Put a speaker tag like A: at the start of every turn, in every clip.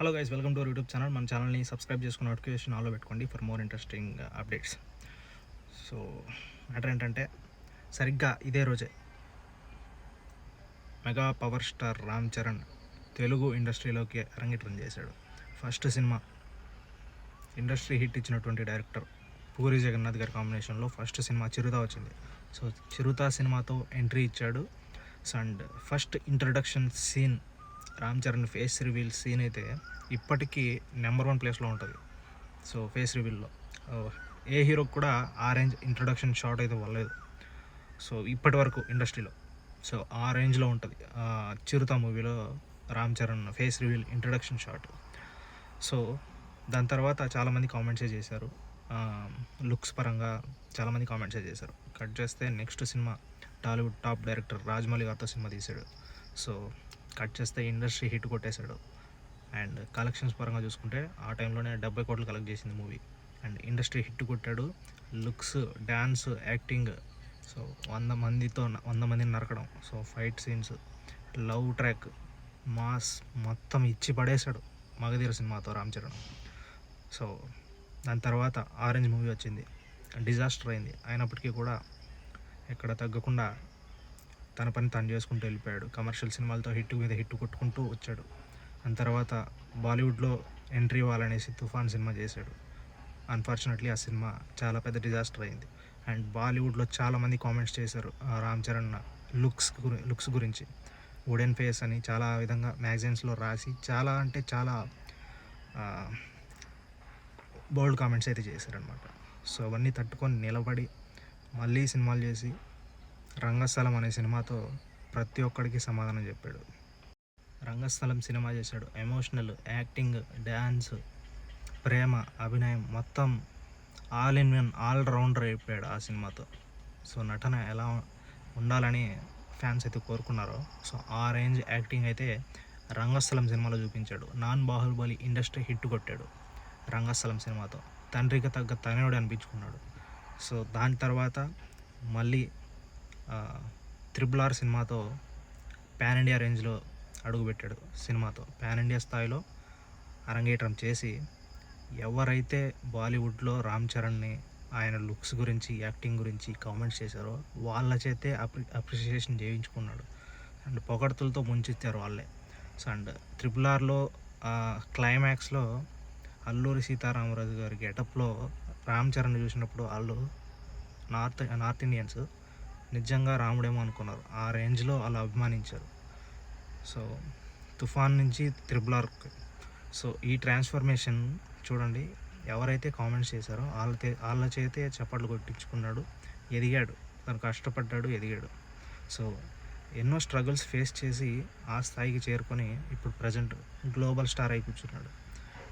A: Hello guys welcome to our YouTube channel మన ఛానల్ని subscribe చేసుకుని నోటిఫికేషన్ ఆల్లో పెట్టుకోండి for more interesting updates so matter ఏంటంటే సరిగ్గా ఇదే రోజే mega power star Ram Charan Telugu ఇండస్ట్రీలోకి అరంగేట్రం చేశాడు. ఫస్ట్ సినిమా ఇండస్ట్రీ హిట్ ఇచ్చినటువంటి డైరెక్టర్ పూరి జగన్నాథ్ గారి కాంబినేషన్లో ఫస్ట్ సినిమా చిరుత వచ్చింది. సో చిరుత సినిమాతో ఎంట్రీ ఇచ్చాడు. And first introduction scene Ram Charan face reveal scene అయితే ఇప్పటికీ నెంబర్ వన్ ప్లేస్లో ఉంటుంది. So face రివీల్లో. ఏ హీరోకి కూడా ఆ రేంజ్ ఇంట్రడక్షన్ షాట్ అయితే వల్లేదు సో ఇప్పటి వరకు ఇండస్ట్రీలో. సో ఆ రేంజ్లో ఉంటుంది. చిరుత మూవీలో Ram Charan face reveal introduction shot. So దాని తర్వాత చాలామంది కామెంట్సే చేశారు. లుక్స్ పరంగా చాలామంది కామెంట్సే చేశారు. కట్ చేస్తే next cinema Tollywood top director Rajamouli గారితో సినిమా తీశాడు. సో కట్ చేస్తే ఇండస్ట్రీ హిట్ కొట్టేశాడు. అండ్ కలెక్షన్స్ పరంగా చూసుకుంటే ఆ టైంలోనే డెబ్బై కోట్లు కలెక్ట్ చేసింది మూవీ. అండ్ ఇండస్ట్రీ హిట్ కొట్టాడు. లుక్స్ డ్యాన్స్ యాక్టింగ్ సో వంద మందితో వంద మందిని నరకడం. So fight scenes love track mass మొత్తం ఇచ్చి పడేశాడు మగధీర సినిమాతో రామ్ చరణ్. సో దాని తర్వాత ఆరెంజ్ మూవీ వచ్చింది. డిజాస్టర్ అయింది. అయినప్పటికీ కూడా ఎక్కడ తగ్గకుండా తన పని తను చేసుకుంటూ వెళ్ళిపోయాడు. కమర్షియల్ సినిమాలతో హిట్ మీద హిట్ కొట్టుకుంటూ వచ్చాడు. దాని తర్వాత బాలీవుడ్లో ఎంట్రీ ఇవ్వాలనేసి తుఫాన్ సినిమా చేశాడు. అన్ఫార్చునేట్లీ ఆ సినిమా చాలా పెద్ద డిజాస్టర్ అయింది. అండ్ బాలీవుడ్లో చాలామంది కామెంట్స్ చేశారు రామ్ చరణ్ లుక్స్ గురి లుక్స్ గురించి. వుడెన్ ఫేస్ అని చాలా విధంగా మ్యాగజైన్స్లో రాసి చాలా అంటే చాలా బోల్డ్ కామెంట్స్ అయితే చేశారనమాట సో అవన్నీ తట్టుకొని నిలబడి మళ్ళీ సినిమాలు చేసి రంగస్థలం అనే సినిమాతో ప్రతి ఒక్కడికి సమాధానం చెప్పాడు. రంగస్థలం సినిమా చేశాడు. ఎమోషనల్ యాక్టింగ్ డ్యాన్స్ ప్రేమ అభినయం మొత్తం all in one all rounder అయిపోయాడు ఆ సినిమాతో. సో నటన ఎలా ఉండాలని ఫ్యాన్స్ అయితే కోరుకున్నారో సో ఆ రేంజ్ యాక్టింగ్ అయితే రంగస్థలం సినిమాలో చూపించాడు. నాన్ బాహుబలి ఇండస్ట్రీ హిట్ కొట్టాడు రంగస్థలం సినిమాతో. తండ్రికి తగ్గ తనయుడు అనిపించుకున్నాడు. సో దాని తర్వాత మళ్ళీ త్రిబుల్ ఆర్ సినిమాతో పాన్ ఇండియా రేంజ్లో అడుగుపెట్టాడు సినిమాతో. పాన్ ఇండియా స్థాయిలో అరంగేట్రం చేసి ఎవరైతే బాలీవుడ్లో రామ్ చరణ్ని ఆయన లుక్స్ గురించి యాక్టింగ్ గురించి కామెంట్స్ చేశారో వాళ్ళ చేతే అప్రి అప్రిషియేషన్ చేయించుకున్నాడు. అండ్ పొగడ్తులతో ముంచెత్తారు వాళ్ళే. సో అండ్ త్రిబుల్ ఆర్లో క్లైమాక్స్లో అల్లూరి సీతారామరాజు గారి గెటప్లో రామ్ చరణ్ చూసినప్పుడు వాళ్ళు నార్త్ నార్త్ ఇండియన్స్ నిజంగా రాముడేమో అనుకున్నారు. ఆ రేంజ్లో వాళ్ళు అభిమానించారు. సో తుఫాన్ నుంచి త్రిబుల్ ఆర్క్. సో ఈ ట్రాన్స్ఫర్మేషన్ చూడండి ఎవరైతే కామెంట్స్ చేశారో వాళ్ళ వాళ్ళ చేతే చప్పట్లు కొట్టించుకున్నాడు ఎదిగాడు. తను కష్టపడ్డాడు ఎదిగాడు. సో ఎన్నో స్ట్రగుల్స్ ఫేస్ చేసి ఆ స్థాయికి చేరుకొని ఇప్పుడు ప్రజెంట్ గ్లోబల్ స్టార్ అయి కూర్చున్నాడు.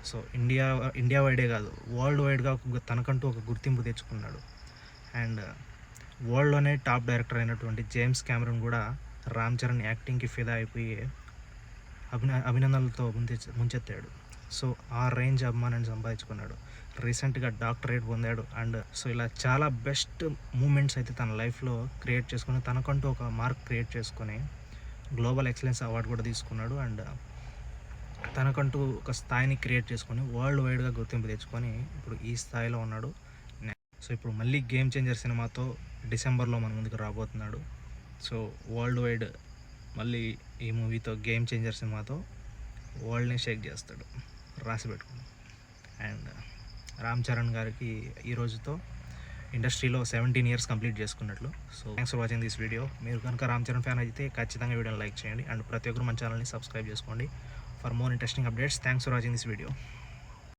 A: సో ఇండియా ఇండియా వైడే కాదు వరల్డ్ వైడ్గా ఒక తనకంటూ ఒక గుర్తింపు తెచ్చుకున్నాడు. అండ్ వరల్డ్లోనే టాప్ డైరెక్టర్ అయినటువంటి జేమ్స్ కెమెరన్ కూడా రామ్ చరణ్ యాక్టింగ్కి ఫిదా అయిపోయి అభిన అభినందనలతో ముంచె ముంచెత్తాడు. సో ఆ రేంజ్ అభిమానాన్ని సంపాదించుకున్నాడు. రీసెంట్గా డాక్టరేట్ పొందాడు అండ్ సో ఇలా చాలా బెస్ట్ మూమెంట్స్ అయితే తన లైఫ్లో క్రియేట్ చేసుకుని తనకంటూ ఒక మార్క్ క్రియేట్ చేసుకొని గ్లోబల్ ఎక్సలెన్స్ అవార్డు కూడా తీసుకున్నాడు అండ్ తనకంటూ ఒక స్థాయిని క్రియేట్ చేసుకొని వరల్డ్ వైడ్గా గుర్తింపు తెచ్చుకొని ఇప్పుడు ఈ స్థాయిలో ఉన్నాడు. సో ఇప్పుడు మళ్ళీ గేమ్ చేంజర్ సినిమాతో డిసెంబర్లో మన ముందుకు రాబోతున్నాడు. సో వరల్డ్ వైడ్ మళ్ళీ ఈ మూవీతో గేమ్ చేంజర్ సినిమాతో వరల్డ్ని షేక్ చేస్తాడు. రాసి పెట్టుకుని అండ్ రామ్ చరణ్ గారికి ఈ రోజుతో ఇండస్ట్రీలో సెవెంటీన్ ఇయర్స్ కంప్లీట్ చేసుకున్నట్లు. So thanks for watching this video మీరు కనుక రామ్ చరణ్ ఫ్యాన్ అయితే ఖచ్చితంగా వీడియోని లైక్ చేయండి. అండ్ ప్రతి ఒక్కరు మన ఛానల్ని సబ్స్క్రైబ్ చేసుకోండి. For more interesting updates thanks for watching this video